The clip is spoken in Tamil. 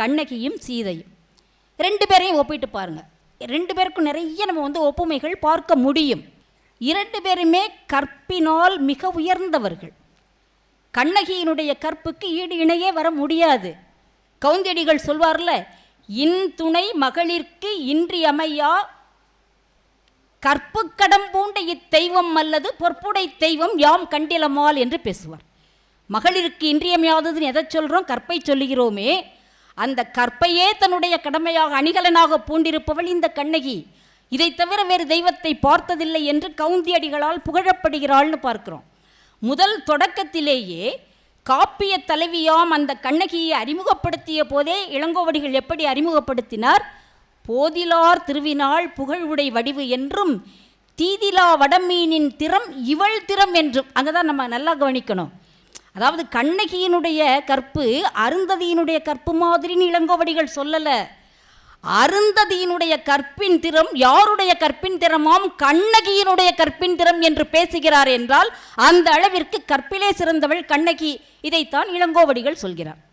கண்ணகியும் சீதையும். ரெண்டு பேரையும் ஒப்பிட்டு பாருங்கள் ரெண்டு பேருக்கும் நிறைய நம்ம வந்து ஒப்புமைகள் பார்க்க முடியும். இரண்டு பேருமே கற்பினால் மிக உயர்ந்தவர்கள். கண்ணகியினுடைய கற்புக்கு ஈடு இணையே வர முடியாது. கவுந்தடிகள் சொல்வார்ல இன் துணை மகளிர்க்கு இன்றியமையா கற்புக்கடம் பூண்ட இத்தெய்வம் அல்லது பொற்புடை தெய்வம் யாம் கண்டிலமால் என்று பேசுவார். மகளிருக்கு இன்றியமையாததுன்னு எதை சொல்கிறோம் கற்பை சொல்லுகிறோமே அந்த கற்பையே தன்னுடைய கடமையாக அணிகலனாக பூண்டிருப்பவள் இந்த கண்ணகி. இதை தவிர வேறு தெய்வத்தை பார்த்ததில்லை என்று கவுந்தியடிகளால் புகழப்படுகிறாள்னு பார்க்கிறோம். முதல் தொடக்கத்திலேயே காப்பிய தலைவியாம் அந்த கண்ணகியை அறிமுகப்படுத்திய போதே இளங்கோவடிகள் எப்படி அறிமுகப்படுத்தினார்? போதிலார் திருவினாள் புகழ்வுடை வடிவு என்றும் தீதிலா வடமீனின் திறம் இவள் திறம் என்றும். அங்கே தான் நம்ம நல்லா கவனிக்கணும். அதாவது கண்ணகியினுடைய கற்பு அருந்ததியினுடைய கற்பு மாதிரின்னு இளங்கோவடிகள் சொல்லலை. அருந்ததியினுடைய கற்பின் திறம் யாருடைய கற்பின் திறமாம்? கண்ணகியினுடைய கற்பின் திறம் என்று பேசுகிறார் என்றால் அந்த அளவிற்கு கற்பிலே சிறந்தவள் கண்ணகி. இதைத்தான் இளங்கோவடிகள் சொல்கிறார்.